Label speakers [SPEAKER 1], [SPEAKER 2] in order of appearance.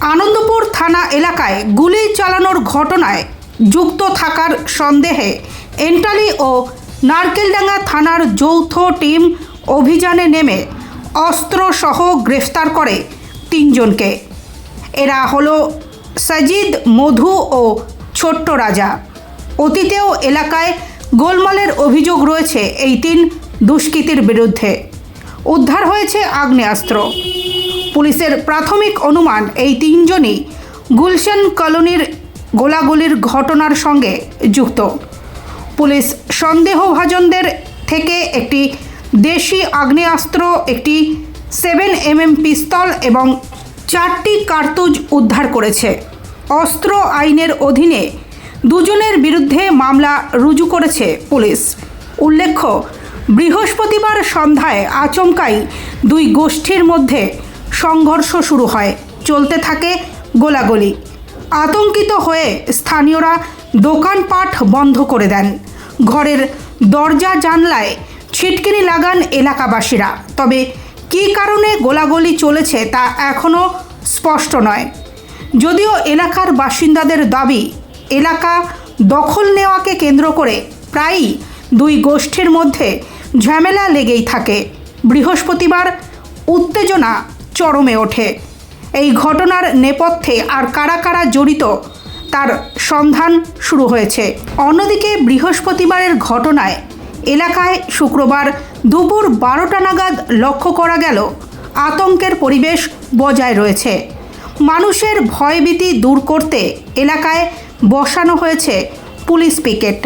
[SPEAKER 1] আনন্দপুর থানা এলাকায় গুলি চালানোর ঘটনায় যুক্ত থাকার সন্দেহে এন্টালি ও নারকেলডাঙ্গা থানার যৌথ টিম অভিযানে নেমে অস্ত্রসহ গ্রেফতার করে তিনজনকে। এরা হলো সাজিদ, মধু ও ছোট্ট রাজা। অতীতেও এলাকায় গোলমালের অভিযোগ রয়েছে এই তিন দুষ্কৃতীর বিরুদ্ধে। উদ্ধার হয়েছে আগ্নেয়াস্ত্র। পুলিশের প্রাথমিক অনুমান এই তিনজনই গুলশান কলোনির গোলাগুলির ঘটনার সঙ্গে যুক্ত। পুলিশ সন্দেহভাজনদের থেকে একটি দেশি আগ্নেয়াস্ত্র, একটি সেভেন এমএম পিস্তল এবং চারটি কার্তুজ উদ্ধার করেছে। অস্ত্র আইনের অধীনে দুজনের বিরুদ্ধে মামলা রুজু করেছে পুলিশ। উল্লেখ্য, বৃহস্পতিবার সন্ধ্যায় আচমকাই দুই গোষ্ঠীর মধ্যে সংঘর্ষ শুরু হয়। চলতে থাকে গোলাগুলি। আতঙ্কিত হয়ে স্থানীয়রা দোকানপাট বন্ধ করে দেন। ঘরের দরজা জানলায় ছিটকিনি লাগান এলাকাবাসীরা। তবে কী কারণে গোলাগুলি চলেছে তা এখনও স্পষ্ট নয়। যদিও এলাকার বাসিন্দাদের দাবি, এলাকা দখল নেওয়াকে কেন্দ্র করে প্রায়ই দুই গোষ্ঠীর মধ্যে ঝামেলা লেগেই থাকে। বৃহস্পতিবার উত্তেজনা চরমে ওঠে। এই ঘটনার নেপথ্যে আর কারা কারা জড়িত, তার সন্ধান শুরু হয়েছে। অন্যদিকে বৃহস্পতিবারের ঘটনায় এলাকায় শুক্রবার দুপুর বারোটা নাগাদ লক্ষ্য করা গেল, আতঙ্কের পরিবেশ বজায় রয়েছে। মানুষের ভয়ভীতি দূর করতে এলাকায় বসানো হয়েছে পুলিশ পিকেট।